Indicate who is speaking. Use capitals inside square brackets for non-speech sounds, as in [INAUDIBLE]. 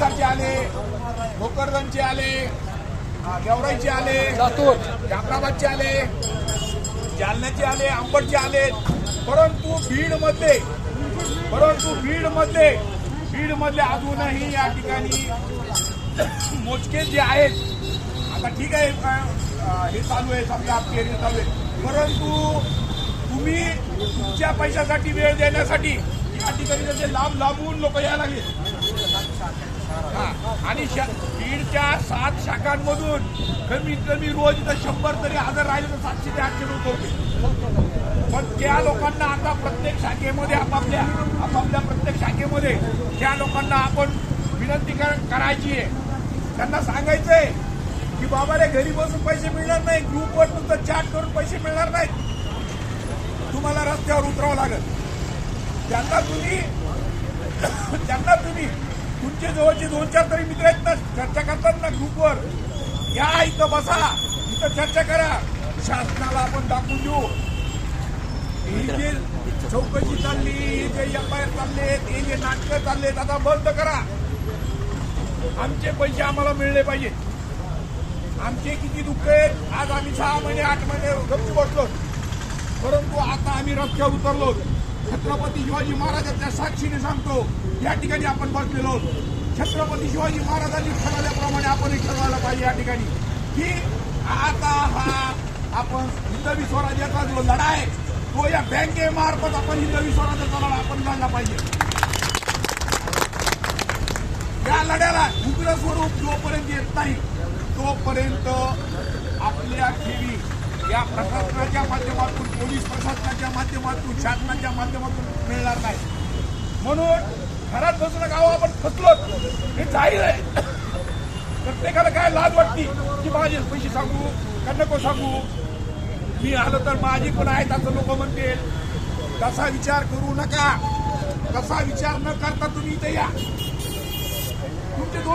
Speaker 1: आले भोकरदनचे आले गेवराईचे आले
Speaker 2: लातूर.
Speaker 1: जाफराबादचे आले जालन्याचे आले अंबडचे आले. परंतु बीडमध्ये परंतु बीडमध्ये बीडमधले अजूनही या ठिकाणी मोजके जे आहेत आता ठीक आहे हे चालू आहे समजा पेरणी चालू आहे. परंतु तुम्ही तुमच्या पैशासाठी वेळ देण्यासाठी या ठिकाणी त्याचे लांब लांबून लोक यायला लागले. आणि शा- बीडच्या सात शाखांमधून कमीत कमी रोज इथं शंभर तरी हजर राहिले तर सातशे ते आठशे लोक होते. पण त्या लोकांना आता प्रत्येक शाखेमध्ये आपापल्या आपापल्या प्रत्येक शाखेमध्ये त्या लोकांना आपण विनंती करायची आहे त्यांना सांगायचंय की बाबा रे घरी बसून पैसे मिळणार नाही ग्रुपवर तुमचं चॅट करून पैसे मिळणार नाहीत. तुम्हाला रस्त्यावर उतरावं लागेल. त्यांना तुम्ही [COUGHS] त्यांना तुम्ही तुमचे जवळचे दोन चार तरी मित्र आहेत ना चर्चा करतात ना ग्रुपवर या इथं बसा इथं चर्चा करा. शासनाला आपण दाखवून देऊ. ही जे चौकशी चालली हे जे एफ आय आर चालले हे जे नाटकं चाललेत आता बंद करा. आमचे पैसे आम्हाला मिळले पाहिजे. आमचे किती दुःख आहेत. आज आम्ही सहा महिने आठ महिने गप्प बसलो परंतु आता आम्ही रस्त्यावर उतरलो छत्रपती शिवाजी महाराजांच्या साक्षीने सांगतो या ठिकाणी आपण बसलेलो आहोत. छत्रपती शिवाजी महाराजांनी ठरवल्याप्रमाणे आपण ठरवायला पाहिजे या ठिकाणी. की आता हा आपण हिंदवी स्वराज्याचा जो लढा आहे तो या बँकेमार्फत आपण हिंदवी स्वराज्याचा लढा आपण लढला पाहिजे. या लढ्याला उग्र स्वरूप जोपर्यंत येत नाही तोपर्यंत या प्रशासनाच्या माध्यमातून पोलीस प्रशासनाच्या माध्यमातून शासनाच्या माध्यमातून मिळणार नाही. म्हणून घरात बसून गाव आपण फसलो हे जाहीर आहे. प्रत्येकाला काय लाज वाटते? की माझे पैसे सांगू का नको सांगू? मी आलो तर माझी पण आहेत असं लोक म्हणतील. तसा विचार करू नका. तसा विचार न करता तुम्ही इथे या. तुमचे